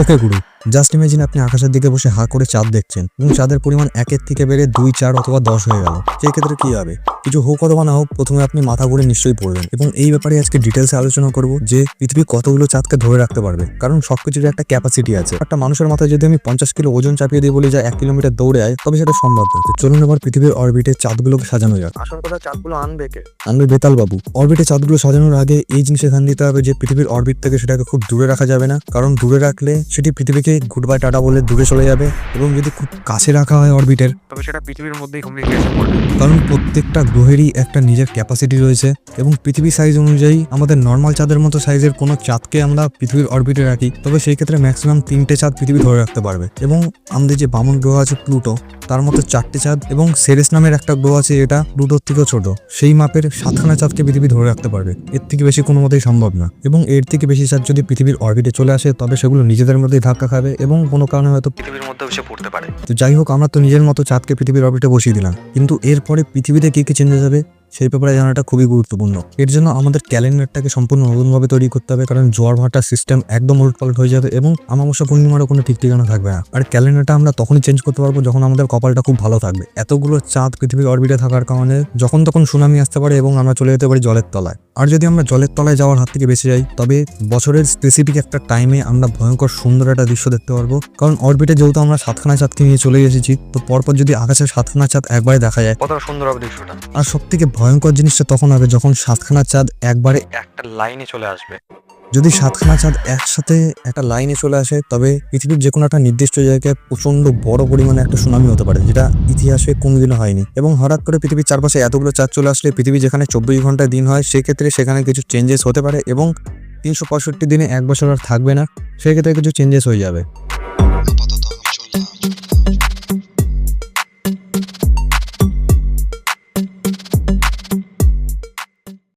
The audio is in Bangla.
ওকে গুরু Just imagine আপনি আকাশের দিকে বসে হা করে চাঁদ দেখছেন এবং চাঁদের পরিমাণ একের থেকে বেড়ে দুই চার অথবা দশ হয়ে গেল। সেই ক্ষেত্রে কি হবে? কিছু হোক অথবা না হোক প্রথমে আপনি মাথা ঘুরে নিশ্চয়ই পড়বেন এবং এই ব্যাপারে আজকে ডিটেলসে আলোচনা করব যে পৃথিবী কতগুলো চাঁদকে ধরে রাখতে পারবে। কারণ সবকিছুর একটা ক্যাপাসিটি আছে। একটা মানুষের মাথায় যদি আমি পঞ্চাশ কিলো ওজন চাপিয়ে দিয়ে বলি যা এক কিলোমিটার দৌড়ে আয় তবে সেটা সম্ভব তো চলুন এবার পৃথিবীর অরবিটে চাঁদগুলোকে সাজানো যাক। আসল কথা চাঁদগুলো আনবে কে? আনবে বেতাল বাবু। অরবিটে চাঁদগুলো সাজানোর আগে এই জিনিসে ধ্যান দিতে হবে যে পৃথিবীর অরবিট থেকে সেটাকে খুব দূরে রাখা যাবে না। কারণ দূরে রাখলে সেটি পৃথিবীকে গুড বাই টাটা বলে দূরে চলে যাবে এবং যদি খুব কাছে রাখা হয় অরবিটের তবে সেটা পৃথিবীর মধ্যেই কমিউনিকেশন করবে। কারণ প্রত্যেকটা গ্রহেরই একটা নিজের ক্যাপাসিটি রয়েছে এবং পৃথিবী সাইজ অনুযায়ী আমাদের নর্মাল চাঁদের মতো সাইজের কোনো চাঁদকে আমরা পৃথিবীর অরবিটে রাখি তবে সেই ক্ষেত্রে ম্যাক্সিমাম তিনটে চাঁদ পৃথিবী ধরে রাখতে পারবে। এবং আমাদের যে বামন গ্রহ আছে প্লুটো তার মতো চারটে চাঁদ এবং সেরেস নামের একটা গ্রহ আছে এটা প্লুটোর থেকেও ছোট সেই মাপের সাতখানা চাঁদকে পৃথিবী ধরে রাখতে পারবে। এর থেকে বেশি কোনো মতেই সম্ভব না। এবং এর থেকে বেশি চাঁদ যদি পৃথিবীর অরবিটে চলে আসে তবে সেগুলো নিজেদের মধ্যেই ধাক্কা খাবে এবং কোনো কারণে হয়তো পৃথিবীর মধ্যে বসে পড়তে পারে। তো যাই হোক আমরা তো নিজের মতো চাঁদকে পৃথিবীর অরবিটে বসিয়ে দিলাম। কিন্তু এরপরে পৃথিবীতে কি কি চেঞ্জেস হবে সেই ব্যাপারে জানাটা খুবই গুরুত্বপূর্ণ। এর জন্য আমাদের ক্যালেন্ডারটাকে সম্পূর্ণ নতুনভাবে তৈরি করতে হবে কারণ জোয়ার ভাটার সিস্টেম একদম উলটপালট হয়ে যাবে এবং আমাবস্যা পূর্ণিমারও কোনো ঠিক ঠিকানা থাকবে না। আর ক্যালেন্ডারটা আমরা তখনই চেঞ্জ করতে পারব যখন আমাদের কপালটা খুব ভালো থাকবে। এতগুলো চাঁদ পৃথিবীর অরবিটে থাকার কারণে যখন তখন সুনামি আসতে পারে এবং আমরা চলে যেতে পারি জলের তলায়। আর যদি আমরা জলের তলায় যাওয়ার হাত থেকে বেঁচে যাই তবে বছরের স্পেসিফিক একটা টাইমে আমরা ভয়ঙ্কর সুন্দর একটা দৃশ্য দেখতে পারব। কারণ অরবিটে যেহেতু আমরা সাতখানা চাঁদকে নিয়ে চলে এসেছি তো পরপর যদি আকাশের সাতখানা চাঁদ একবারে দেখা যায় কতটা সুন্দর হবে দৃশ্যটা। আর সব থেকে ভয়ঙ্কর জিনিসটা তখন হবে যখন সাতখানা চাঁদ একবারে একটা লাইনে চলে আসবে। যদি সাতখানা চাঁদ একসাথে একটা লাইনে চলে আসে, তবে পৃথিবীর যে কোনো একটা নির্দিষ্ট জায়গায় প্রচণ্ড বড় পরিমাণে একটা সুনামি হতে পারে, যেটা ইতিহাসে কোনোদিনও হয়নি। এবং হঠাৎ করে পৃথিবীর চারপাশে এতগুলো চাঁদ চলে আসলে পৃথিবী যেখানে চব্বিশ ঘন্টায় দিন হয়, সেক্ষেত্রে সেখানে কিছু চেঞ্জেস হতে পারে এবং তিনশো পঁয়ষট্টি দিনে এক বছর আর থাকবে না, সেক্ষেত্রে কিছু চেঞ্জেস হয়ে যাবে।